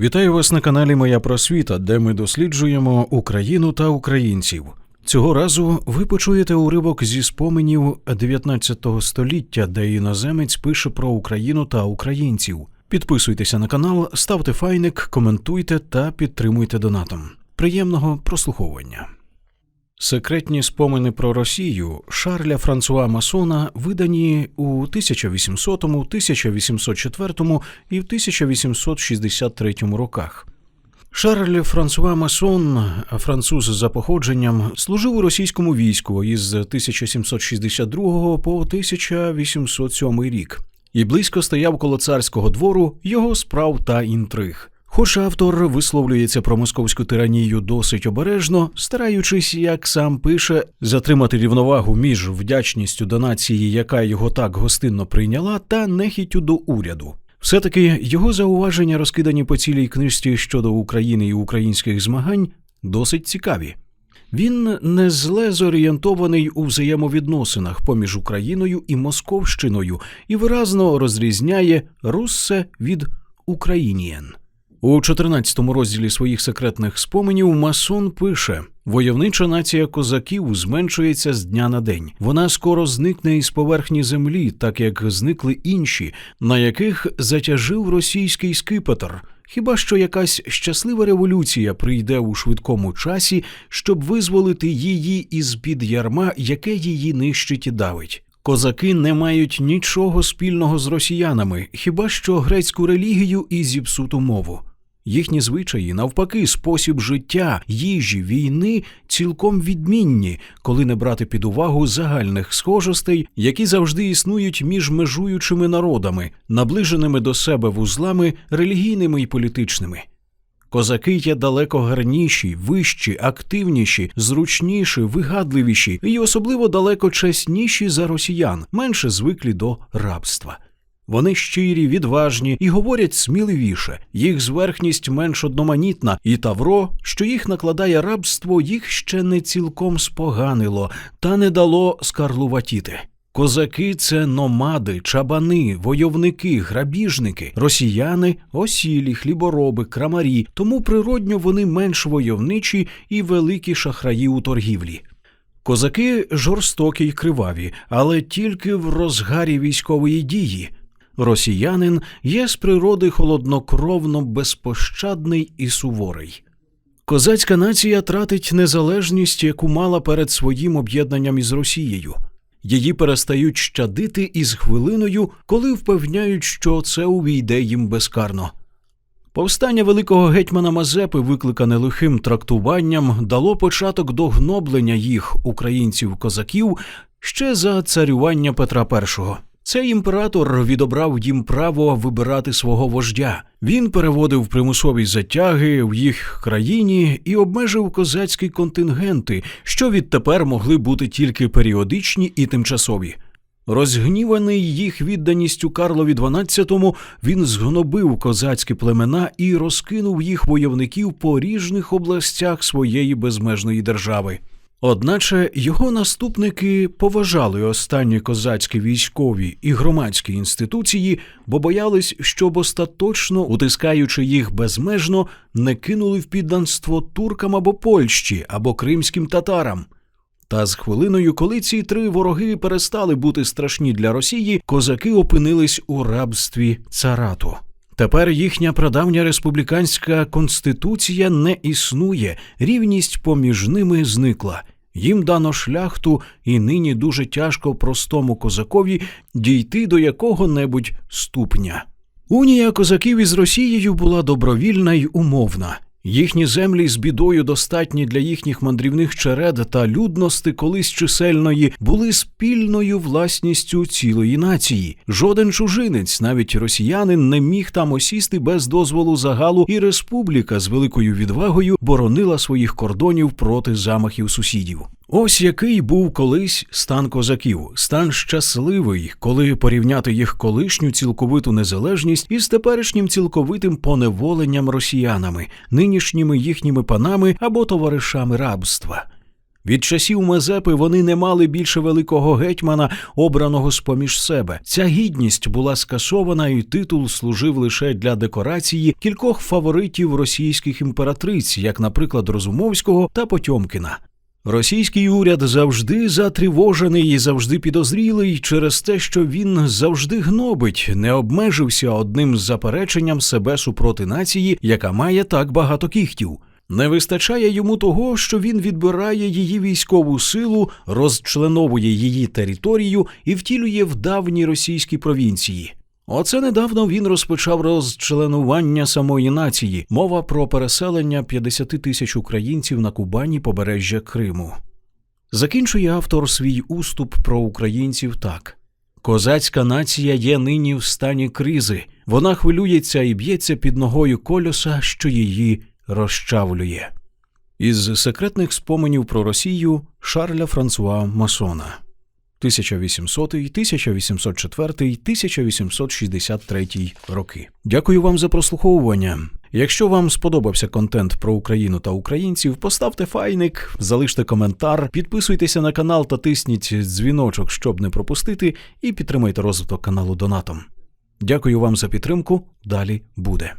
Вітаю вас на каналі Моя Просвіта, де ми досліджуємо Україну та українців. Цього разу ви почуєте уривок зі споменів 19 століття, де іноземець пише про Україну та українців. Підписуйтеся на канал, ставте файник, коментуйте та підтримуйте донатом. Приємного прослуховування. Секретні спомини про Росію Шарля Франсуа Масона видані у 1800, 1804 і в 1863 роках. Шарль Франсуа Масон, француз за походженням, служив у російському війську із 1762 по 1807 рік і близько стояв коло царського двору його справ та інтриг. Хоч автор висловлюється про московську тиранію досить обережно, стараючись, як сам пише, затримати рівновагу між вдячністю до нації, яка його так гостинно прийняла, та нехіттю до уряду. Все-таки його зауваження, розкидані по цілій книжці щодо України і українських змагань, досить цікаві. Він не зле зорієнтований у взаємовідносинах поміж Україною і Московщиною і виразно розрізняє руссе від українієн. У 14 розділі своїх секретних споменів Масон пише: войовнича нація козаків зменшується з дня на день. Вона скоро зникне із поверхні землі, так як зникли інші, на яких затяжив російський скипетр. Хіба що якась щаслива революція прийде у швидкому часі, щоб визволити її із під ярма, яке її нищить і давить. Козаки не мають нічого спільного з росіянами, хіба що грецьку релігію і зіпсуту мову. Їхні звичаї, навпаки, спосіб життя, їжі, війни цілком відмінні, коли не брати під увагу загальних схожостей, які завжди існують між межуючими народами, наближеними до себе вузлами релігійними і політичними. Козаки є далеко гарніші, вищі, активніші, зручніші, вигадливіші і особливо далеко чесніші за росіян, менше звиклі до рабства. Вони щирі, відважні і говорять сміливіше. Їх зверхність менш одноманітна, і тавро, що їх накладає рабство, їх ще не цілком споганило та не дало скарлуватіти. Козаки це номади, чабани, войовники, грабіжники, росіяни, осілі, хлібороби, крамарі, тому природньо вони менш войовничі і великі шахраї у торгівлі. Козаки жорстокі й криваві, але тільки в розгарі військової дії. Росіянин є з природи холоднокровно безпощадний і суворий. Козацька нація тратить незалежність, яку мала перед своїм об'єднанням із Росією. Її перестають щадити із хвилиною, коли впевняють, що це увійде їм безкарно. Повстання великого гетьмана Мазепи, викликане лихим трактуванням, дало початок до гноблення їх, українців козаків, ще за царювання Петра І. Цей імператор відобрав їм право вибирати свого вождя. Він переводив примусові затяги в їх країні і обмежив козацькі контингенти, що відтепер могли бути тільки періодичні і тимчасові. Розгніваний їх відданістю Карлові XII, він згнобив козацькі племена і розкинув їх войовників по ріжних областях своєї безмежної держави. Одначе його наступники поважали останні козацькі військові і громадські інституції, бо боялись, щоб остаточно, утискаючи їх безмежно, не кинули в підданство туркам або Польщі або кримським татарам. Та з хвилиною, коли ці три вороги перестали бути страшні для Росії, козаки опинились у рабстві царату. Тепер їхня прадавня республіканська конституція не існує, рівність поміж ними зникла. Їм дано шляхту, і нині дуже тяжко простому козакові дійти до якого-небудь ступня. Унія козаків із Росією була добровільна й умовна. Їхні землі з бідою достатні для їхніх мандрівних черед та людності колись чисельної були спільною власністю цілої нації. Жоден чужинець, навіть росіянин, не міг там осісти без дозволу загалу, і республіка з великою відвагою боронила своїх кордонів проти замахів сусідів. Ось який був колись стан козаків, стан щасливий, коли порівняти їх колишню цілковиту незалежність із теперішнім цілковитим поневоленням росіянами, нинішніми їхніми панами або товаришами рабства. Від часів Мазепи вони не мали більше великого гетьмана, обраного з поміж себе. Ця гідність була скасована, і титул служив лише для декорації кількох фаворитів російських імператриць, як, наприклад, Розумовського та Потьомкіна. Російський уряд завжди затривожений і завжди підозрілий через те, що він завжди гнобить, не обмежився одним запереченням себе супроти нації, яка має так багато кіхтів. Не вистачає йому того, що він відбирає її військову силу, розчленовує її територію і втілює в давні російські провінції. Оце недавно він розпочав розчленування самої нації. Мова про переселення 50 тисяч українців на Кубані побережжя Криму. Закінчує автор свій уступ про українців так: козацька нація є нині в стані кризи. Вона хвилюється і б'ється під ногою кольоса, що її розчавлює. Із секретних споменів про Росію Шарля Франсуа Масона 1800, 1804, 1863 роки. Дякую вам за прослуховування. Якщо вам сподобався контент про Україну та українців, поставте файник, залиште коментар, підписуйтеся на канал та тисніть дзвіночок, щоб не пропустити, і підтримайте розвиток каналу донатом. Дякую вам за підтримку. Далі буде.